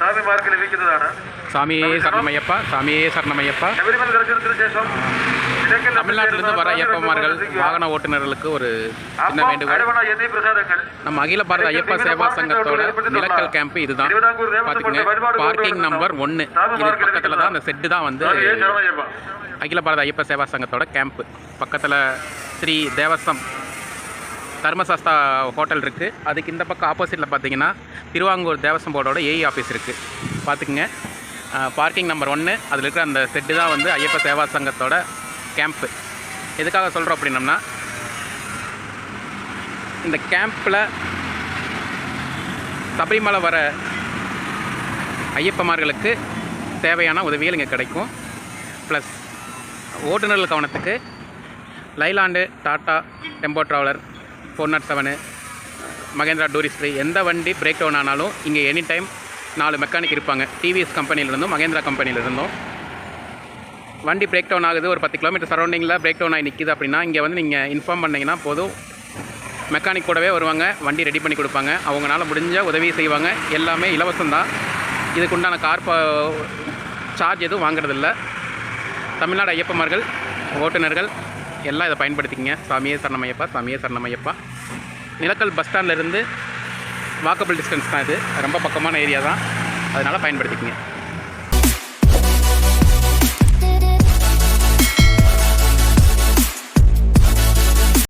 സ്വാമി mark ലഭിക്കുന്നതാണ് சாமியே சரணமையப்பா சாமியே சரணமையப்பா ശബരിമല ദർശനത്തിന് ശേഷം നിലയ്ക്കൽ தமிழ்நாட்டிலிருந்து வர ஐயப்பமார்கள் வாகன ஓட்டுநர்களுக்கு ஒரு சின்ன അപ്പം வேண்டுகோள் അരവണ എന്നീ പ്രസാദങ്ങൾ நம்ம அகில பாரத ஐயப்ப சேவா சங்கத்தோட நிலக்கல் கேம்ப் இதுதான் பார்த்துக்குங்க பார்க்கிங் நம்பர் ஒன்று இது பக்கத்தில் தான் அந்த செட்டு தான் வந்து സ്വാമിയെ ശരണയ്യപ്പ அகில பாரத ஐயப்ப சேவா சங்கத்தோட கேம்ப்பு பக்கத்தில் ஸ்ரீ தேவசம் தர்மசாஸ்தா ஹோட்டல் இருக்குது அதுக்கு இந்த பக்கம் ஆப்போசிட்டில் பார்த்தீங்கன்னா திருவாங்கூர் தேவசம் போர்டோட ஏஇ ஆஃபீஸ் இருக்குது பார்த்துக்குங்க பார்க்கிங் நம்பர் ஒன்று அதில் இருக்கிற அந்த செட்டு தான் வந்து ஐயப்ப சேவா சங்கத்தோட கேம்ப்பு எதுக்காக சொல்கிறோம் அப்படின்னம்னா இந்த கேம்பில் சபரிமலை வர ஐயப்பமார்களுக்கு தேவையான உதவிகள் இங்கே கிடைக்கும். ப்ளஸ் ஓட்டுநர்கள் கவனத்துக்கு Leyland Tata tempo traveller four naught seven Mahindra tourister எந்த வண்டி பிரேக் டவுன் ஆனாலும் இங்கே எனி டைம் நாலு மெக்கானிக் இருப்பாங்க. டிவிஎஸ் கம்பெனியிலிருந்தும் மகேந்திரா கம்பெனியிலிருந்தும். வண்டி பிரேக் டவுன் ஆகுது. ஒரு பத்து கிலோமீட்டர் சரௌண்டிங்கில் பிரேக் டவுன் ஆகி நிற்கிது அப்படின்னா இங்கே வந்து நீங்கள் இன்ஃபார்ம் பண்ணிங்கன்னா போதும். மெக்கானிக் கூடவே வருவாங்க. வண்டி ரெடி பண்ணி கொடுப்பாங்க. அவங்களால முடிஞ்ச உதவி செய்வாங்க. எல்லாமே இலவசம்தான். இதுக்குண்டான கார் சார்ஜ் எதுவும் வாங்குறதில்ல. தமிழ்நாடு ஐயப்பமார்கள் ஓட்டுநர்கள் எல்லாம் இதை பயன்படுத்திக்கங்க. சாமியே சரணமையப்பா சாமியே சரணமையப்பா நிலக்கல் பஸ் ஸ்டாண்ட்லேருந்து வாக்கபிள் டிஸ்டன்ஸ் தான் இது. ரொம்ப பக்கமான ஏரியா தான். அதனால் பயன்படுத்திக்கங்க.